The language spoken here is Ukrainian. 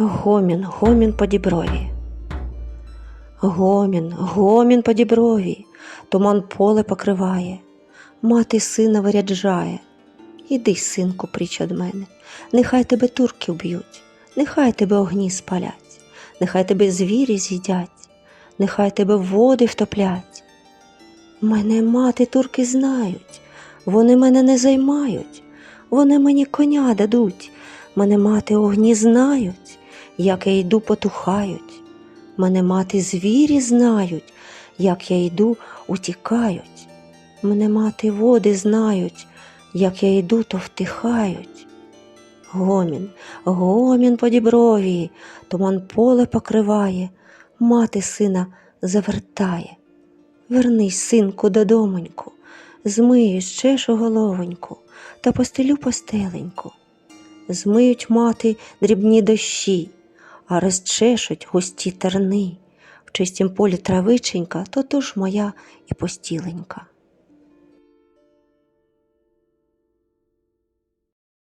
Гомін, гомін по діброві. Гомін, гомін по діброві, туман поле покриває, мати сина виряджає. Іди, синку, пріч од мене, нехай тебе турки вб'ють, нехай тебе огні спалять, нехай тебе звірі з'їдять, нехай тебе води втоплять. Мене мати турки знають, вони мене не займають, вони мені коня дадуть, мене мати огні знають, як я йду потухають. Мене мати звірі знають, як я йду утікають. Мене мати води знають, як я йду, то втихають. Гомін, гомін по діброві, туман поле покриває, мати сина завертає. Вернись, синку, додомоньку, змию, щешу головоньку та постелю постеленьку. Змиють мати дрібні дощі, а розчешуть густі терни. В чистім полі травиченька, то душ моя і постіленька.